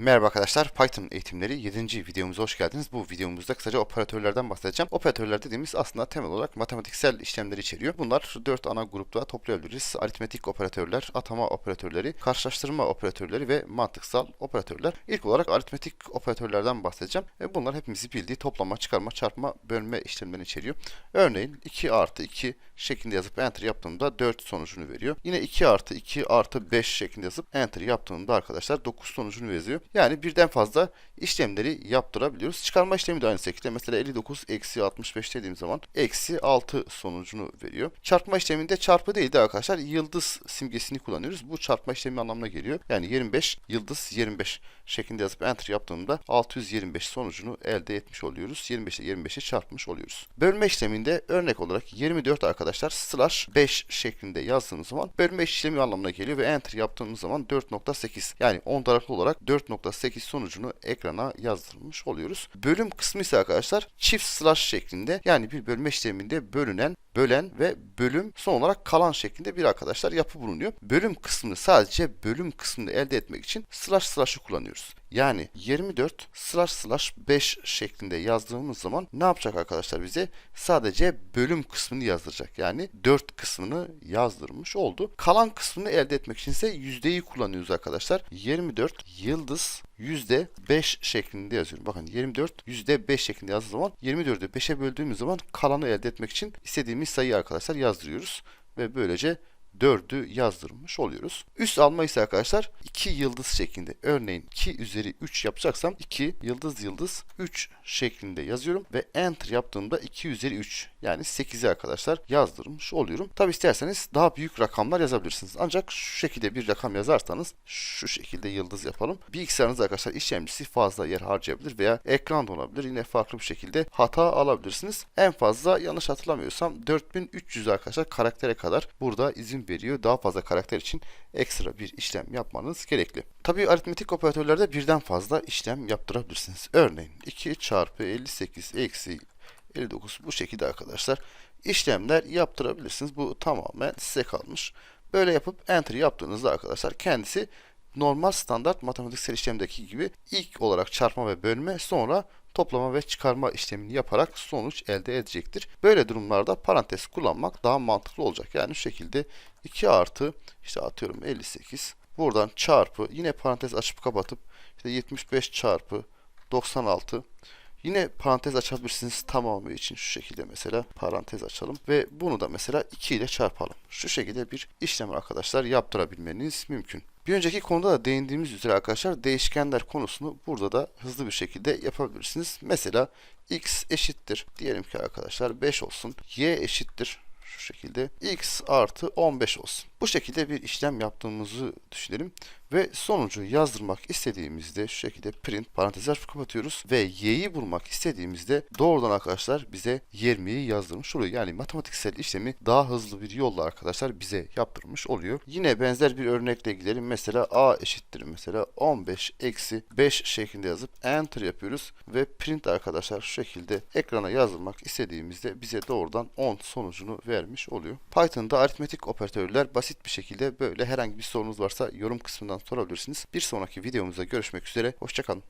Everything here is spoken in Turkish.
Merhaba arkadaşlar, Python eğitimleri 7. videomuza hoş geldiniz. Bu videomuzda kısaca operatörlerden bahsedeceğim. Operatörler dediğimiz aslında temel olarak matematiksel işlemleri içeriyor. Bunlar 4 ana grupta toplayabiliriz. Aritmetik operatörler, atama operatörleri, karşılaştırma operatörleri ve mantıksal operatörler. İlk olarak aritmetik operatörlerden bahsedeceğim. E, Bunlar hepimizi bildiği toplama, çıkarma, çarpma, bölme işlemlerini içeriyor. Örneğin 2 artı 2 şeklinde yazıp enter yaptığımda 4 sonucunu veriyor. Yine 2 artı 2 artı 5 şeklinde yazıp enter yaptığımda arkadaşlar 9 sonucunu veriyor. Yani birden fazla işlemleri yaptırabiliyoruz. Çıkarma işlemi de aynı şekilde. Mesela 59 eksi 65 dediğim zaman eksi 6 sonucunu veriyor. Çarpma işleminde çarpı değil de arkadaşlar yıldız simgesini kullanıyoruz. Bu çarpma işlemi anlamına geliyor. Yani 25 yıldız 25 şeklinde yazıp enter yaptığımda 625 sonucunu elde etmiş oluyoruz. 25 ile 25'i çarpmış oluyoruz. Bölme işleminde örnek olarak 24 arkadaşlar slash 5 şeklinde yazdığımız zaman bölme işlemi anlamına geliyor ve enter yaptığımız zaman 4.8 yani 10 taraflı olarak 4.8 sonucunu ekrana yazdırmış oluyoruz. Bölüm kısmı ise arkadaşlar çift slash şeklinde yani bir bölme işleminde bölünen bölen ve bölüm son olarak kalan şeklinde bir arkadaşlar yapı bulunuyor. Bölüm kısmını sadece bölüm kısmını elde etmek için slash slash'ı kullanıyoruz. Yani 24 slash slash 5 şeklinde yazdığımız zaman ne yapacak arkadaşlar bize? Sadece bölüm kısmını yazdıracak. Yani 4 kısmını yazdırmış oldu. Kalan kısmını elde etmek için ise yüzdeyi kullanıyoruz arkadaşlar. 24 yıldız 5 şeklinde yazıyorum. Bakın 24 yüzde 5 şeklinde yazdığım zaman 24'ü 5'e böldüğümüz zaman kalanı elde etmek için istediğimiz sayıyı arkadaşlar yazdırıyoruz. Ve böylece 4'ü yazdırmış oluyoruz. Üst alma ise arkadaşlar 2 yıldız şeklinde. Örneğin 2 üzeri 3 yapacaksam 2 yıldız yıldız 3 şeklinde yazıyorum. Ve enter yaptığımda 2 üzeri 3 yani 8'i arkadaşlar yazdırmış oluyorum. Tabi isterseniz daha büyük rakamlar yazabilirsiniz. Ancak şu şekilde bir rakam yazarsanız şu şekilde yıldız yapalım. Bilgisayarınız arkadaşlar işlemcisi fazla yer harcayabilir veya ekran da olabilir. Yine farklı bir şekilde hata alabilirsiniz. En fazla yanlış hatırlamıyorsam 4300 arkadaşlar karaktere kadar burada izin veriyor. Daha fazla karakter için ekstra bir işlem yapmanız gerekli. Tabii aritmetik operatörlerde birden fazla işlem yaptırabilirsiniz. Örneğin 2 çarpı 58 eksi 59 bu şekilde arkadaşlar işlemler yaptırabilirsiniz. Bu tamamen size kalmış. Böyle yapıp enter yaptığınızda arkadaşlar kendisi normal standart matematiksel işlemdeki gibi ilk olarak çarpma ve bölme sonra toplama ve çıkarma işlemini yaparak sonuç elde edecektir. Böyle durumlarda parantez kullanmak daha mantıklı olacak. Yani şu şekilde 2 artı işte atıyorum 58 buradan çarpı yine parantez açıp kapatıp işte 75 çarpı 96 Yine parantez açabilirsiniz tamamı için şu şekilde mesela parantez açalım ve bunu da mesela 2 ile çarpalım. Şu şekilde bir işlem arkadaşlar yaptırabilmeniz mümkün. Bir önceki konuda da değindiğimiz üzere arkadaşlar değişkenler konusunu burada da hızlı bir şekilde yapabilirsiniz. Mesela x eşittir diyelim ki arkadaşlar 5 olsun. y eşittir şu şekilde x artı 15 olsun. Bu şekilde bir işlem yaptığımızı düşünelim ve sonucu yazdırmak istediğimizde şu şekilde print parantez açıp kapatıyoruz ve y'yi bulmak istediğimizde doğrudan arkadaşlar bize 20'yi yazdırmış oluyor. Yani matematiksel işlemi daha hızlı bir yolla arkadaşlar bize yaptırmış oluyor. Yine benzer bir örnekle gidelim. Mesela a eşittir mesela 15 eksi 5 şeklinde yazıp enter yapıyoruz ve print arkadaşlar şu şekilde ekrana yazdırmak istediğimizde bize doğrudan 10 sonucunu vermiş oluyor. Python'da aritmetik operatörler basit bir şekilde böyle herhangi bir sorunuz varsa yorum kısmından sorabilirsiniz. Bir sonraki videomuzda görüşmek üzere. Hoşçakalın.